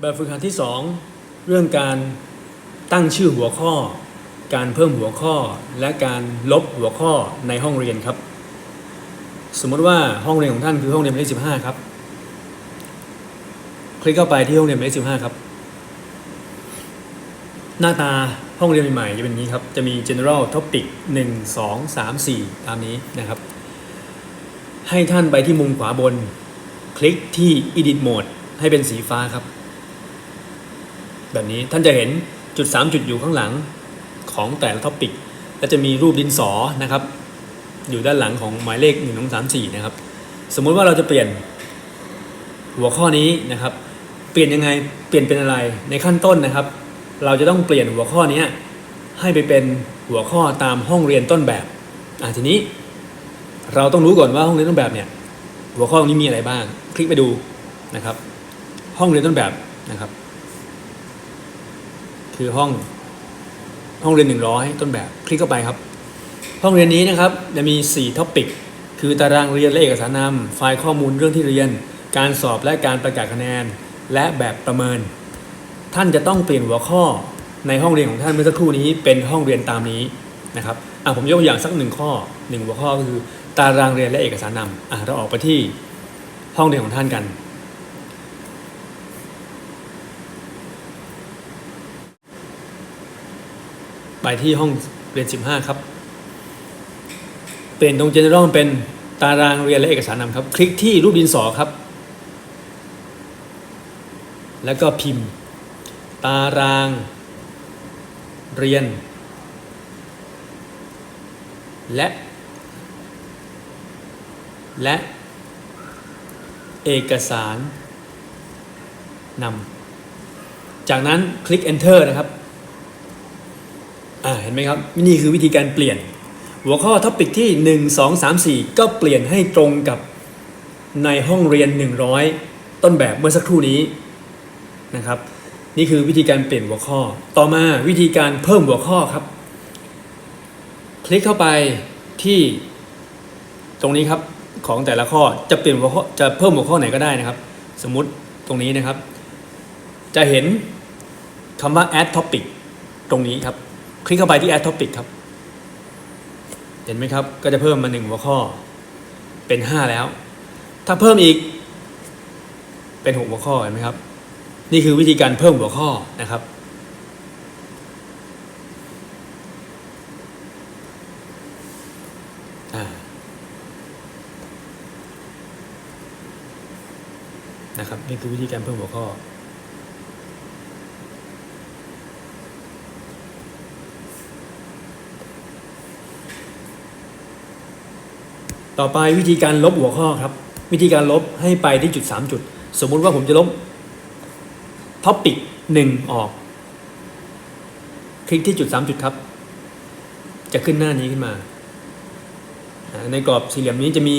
แบบฝึกหัดที่ 2 เรื่องการตั้งชื่อหัวข้อ การเพิ่มหัวข้อ และการลบหัวข้อในห้องเรียนครับ สมมติว่าห้องเรียนของท่านคือห้องเรียนหมายเลขสิบห้าครับ คลิกเข้าไปที่ห้องเรียนหมายเลขสิบห้าครับ หน้าตาห้องเรียนใหม่ๆจะเป็นอย่างนี้ครับ จะมี general topic 1 2 3 4 ตามนี้นะครับ ให้ท่านไปที่มุมขวาบน คลิกที่ edit mode ให้เป็นสีฟ้าครับ แบบนี้ท่านจะเห็นจุด 3 จุดอยู่ข้างหลังของแต่ละท็อปิกและจะมีรูปดินสอนะครับ อยู่ด้านหลังของหมายเลข1 2 3 4นะครับ สมมุติว่าเราจะเปลี่ยนหัวข้อนี้นะครับ เปลี่ยนยังไงเปลี่ยนเป็นอะไรในขั้นต้นนะครับ เราจะต้องเปลี่ยนหัวข้อนี้ให้ไปเป็นหัวข้อตามห้องเรียนต้นแบบอะทีนี้เราต้องรู้ก่อนว่าห้องเรียนต้นแบบเนี่ยหัวข้อตรงนี้มีอะไรบ้าง คลิกไปดูนะครับ ห้องเรียนต้นแบบนะครับ คือห้องห้องเรียน 100 ต้นแบบคลิกเข้าไปครับ ห้องเรียนนี้นะครับจะมี 4ท็อปิกคือตารางเรียนและเอกสารนำไฟล์ข้อมูลเรื่องที่เรียน การสอบและการประกาศคะแนน และแบบประเมิน ท่านจะต้องเปลี่ยนหัวข้อในห้องเรียนของท่านเมื่อสักครู่นี้เป็นห้องเรียนตามนี้นะครับอะผมยกตัวอย่างสักหนึ่งข้อหนึ่งหัวข้อก็คือ ตารางเรียนและเอกสารนำอะเราออกไปที่ห้องเรียนของท่านกัน ไปที่ห้องเรียน 15 ครับเปลี่ยนตรง general เป็นตารางเรียนและเอกสารนำครับ คลิกที่รูปดินสอครับ แล้วก็พิมพ์ ตารางเรียน และ และ เอกสารนำจากนั้นคลิก enter นะครับ อ่าเห็นไหมครับ นี่คือวิธีการเปลี่ยน หัวข้อท็อปิกที่ 1 2 3 4 ก็เปลี่ยนให้ตรงกับในห้องเรียน 100 ต้นแบบเมื่อสักครู่นี้นะครับนี่คือวิธีการเปลี่ยนหัวข้อ ต่อมาวิธีการเพิ่มหัวข้อครับ คลิกเข้าไปที่ตรงนี้ครับของแต่ละข้อจะเปลี่ยนหัวข้อจะเพิ่มหัวข้อไหนก็ได้นะครับ สมมุติตรงนี้นะครับ จะเห็นคำว่า add topic ตรงนี้ครับ คลิกเข้าไปที่ add topic ครับ เห็นไหมครับ ก็จะเพิ่มมาหนึ่งหัวข้อ เป็น5แล้ว ถ้าเพิ่มอีก เป็น6หัวข้อเห็นไหมครับ นี่คือวิธีการเพิ่มหัวข้อนะครับ นะครับ นี่คือวิธีการเพิ่มหัวข้อ ต่อไปวิธีการลบหัวข้อครับ วิธีการลบให้ไปที่จุด 3 จุด สมมุติว่าผมจะลบท็อปิกหนึ่งออก คลิกที่จุด 3 จุดครับ จะขึ้นหน้านี้ขึ้นมา ในกรอบสี่เหลี่ยมนี้จะมี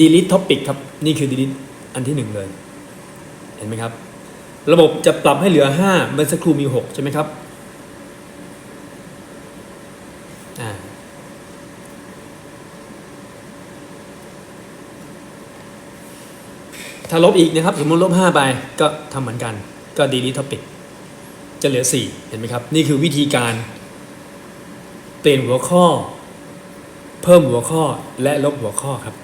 delete topic ครับ นี่คือ delete อันที่หนึ่งเลย เห็นไหมครับ ระบบจะปรับให้เหลือ 5 เมื่อสักครู่มี 6 ใช่ไหมครับอ่า ถ้าลบอีกนะครับสมมติลบ5ไปก็ทำเหมือนกัน ก็ delete topic จะเหลือ 4 เห็นไหมครับ นี่คือวิธีการ เปลี่ยนหัวข้อ เพิ่มหัวข้อและลบหัวข้อครับ